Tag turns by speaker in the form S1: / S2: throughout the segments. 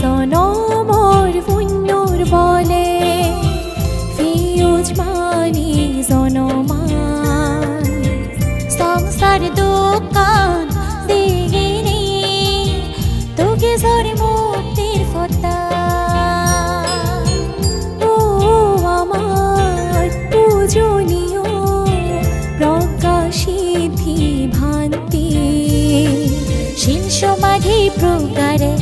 S1: জন মোর বলে ফিউজ মানি জন সংসার দোকান দিগিনি তোকে সরি ও আমার পূজনীয় প্রকাশিধি ভান্তি। শীর্ষ প্রকারে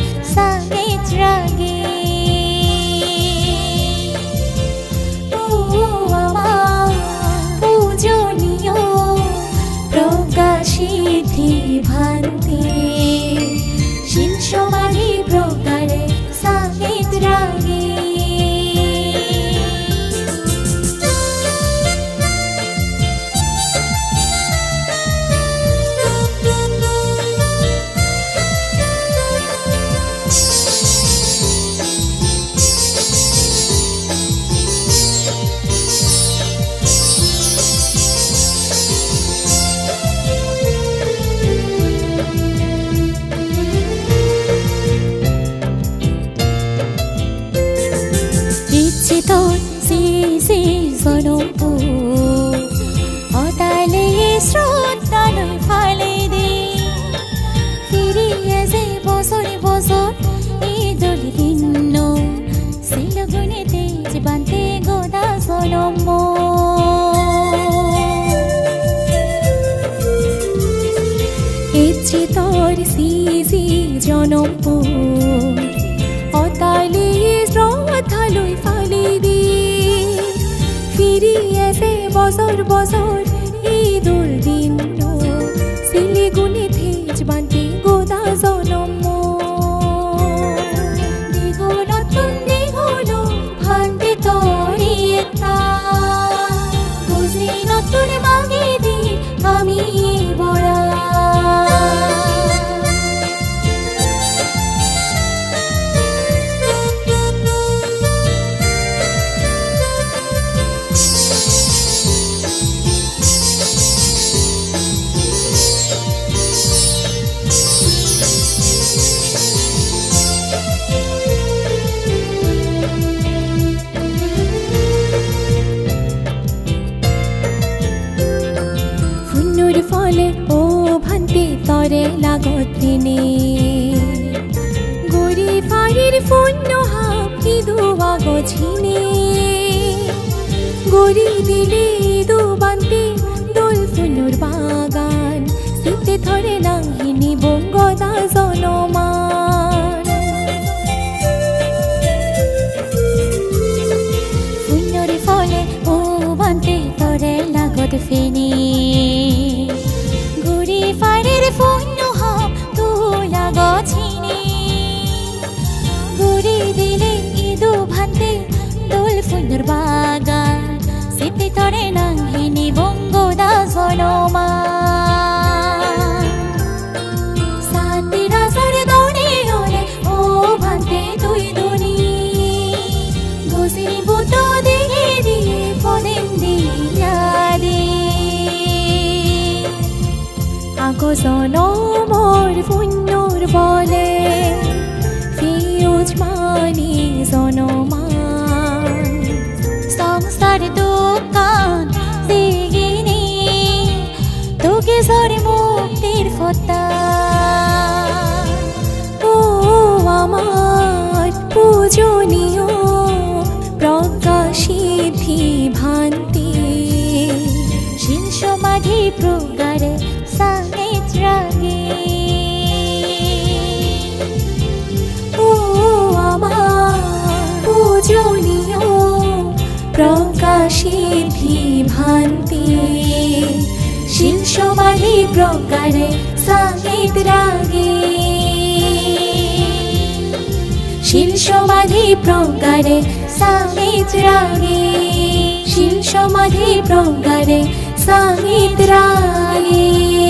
S1: ইচ্ছে তোর সিজি জনমপুর অতালি শ্রদ্ধালই ফালি দি ফিরিয়ে সে বছর বছর ঈদুল দিন সিলি গুনে থেজ বান্তি গোদা জনম ফুনুর ও ভান্তি, তরে লাগত দিনে গরি ফাড়ির ফুন্য হাপ ইদু আগছিনে গরি দিলে ইদু বান্তি, দোল ফুনুর বাগান। সিতে ধরে নাহিনী বঙ্গদা ফুন্নরে ফলে ও লাগত ফেনি। আগো পুণ্যর বলে ফিউজ মানি জনমান সংসার দোকান দিগিনি তোকে সরে মুক্তির ফতা সমাধি প্রকারে সাঙ্গীত রাগে শিল সমাধি প্রকারে সাঙ্গীত রাগে শিল সমাধি প্রকারে সাঙ্গীত রাগে